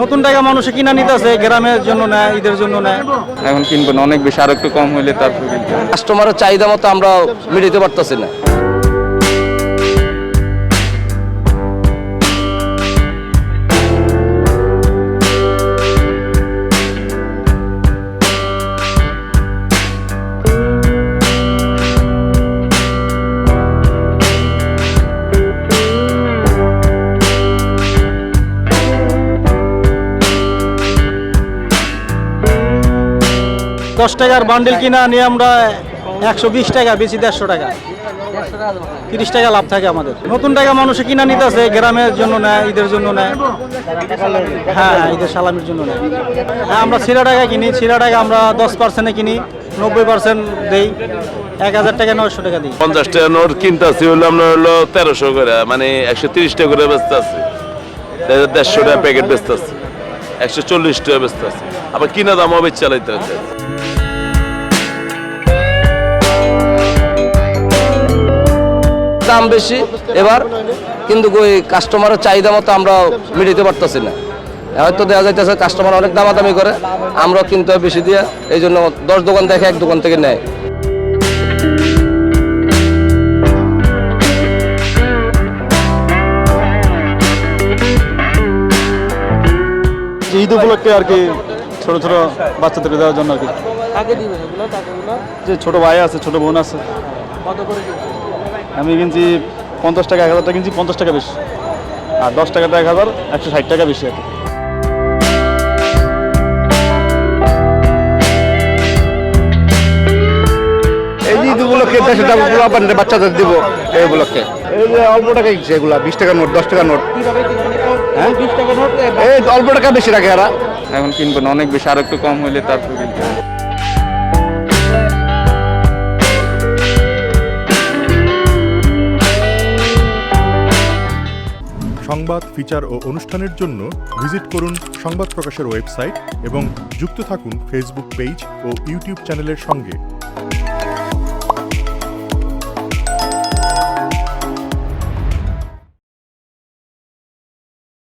নতুন টাকা মানুষে কিনা নিতেছে গ্রামের জন্য না ঈদের জন্য না এখন কিনবেন না অনেক বেশি আর একটু কম হইলে তারপর কাস্টমারের চাহিদা মতো আমরা মিটাইতে পারতেছি না। দশ টাকার বান্ডেল কিনা, নিয়ে আমরা একশো বিশ টাকা, বেশি দেড়শো টাকা। তিরিশ টাকা লাভ থাকে আমাদের। নতুন টাকা মানুষে কিনা নিতেছে, গ্রামের জন্য নেয়, ঈদের জন্য নেয়। হ্যাঁ ঈদের সালামির জন্য নেয়। হ্যাঁ আমরা ছিলা টাকা কিনি, ছিলা টাকা আমরা দশ পার্সেন্টে কিনি, নব্বই পার্সেন্ট দেই। এক হাজার টাকা, নয়শো টাকা দিই। পঞ্চাশ টাকা নোট কিনতেছি হলো আপনার হলো তেরোশো করে মানে একশো তিরিশ টাকা করে বেচতে আছে দেড়শো টাকা প্যাকেট বেচতে আছে একশো চল্লিশ টাকা বেচতে আছে আবার কিনা দাম হবে চালাইতে হচ্ছে দাম বেশি এবার কিন্তু ওই কাস্টমারের চাহিদা মতো আমরা মিটাতে পারতেছি না। হয়তো দেখা যাইতেছে কাস্টমার অনেক দামাদামি করে আমরা কিনতে হয় বেশি দিয়ে এই জন্য দশ দোকান দেখে এক দোকান থেকে নেয়। ঈদ উপলক্ষে আর কি ছোট ছোট বাচ্চাদেরকে দেওয়ার জন্য আর কি। যে ছোট ভাই আছে ছোট বোন আছে। আমি কিনছি পঞ্চাশ টাকা এক হাজার টাকা কিনছি পঞ্চাশ টাকা বেশি। আর দশ টাকাটা এক হাজার একশো ষাট টাকা বেশি আর কি। এই যে ঈদ উপলক্ষে দেশের দাম বাচ্চাদের দিব এই উপলক্ষে। এই যে অল্প টাকা কিনছে এগুলা বিশ টাকা নোট দশ টাকা নোট। হ্যাঁ? এই অল্প টাকা বেশি রাখে এরা। এখন কিনবো না অনেক বেশি আর একটু কম হইলে তারপর কিনতে সংবাদ ফিচার ও অনুষ্ঠানের জন্য ভিজিট করুন সংবাদ প্রকাশের ওয়েবসাইট এবং যুক্ত থাকুন ফেসবুক পেজ ও ইউটিউব চ্যানেলের সঙ্গে।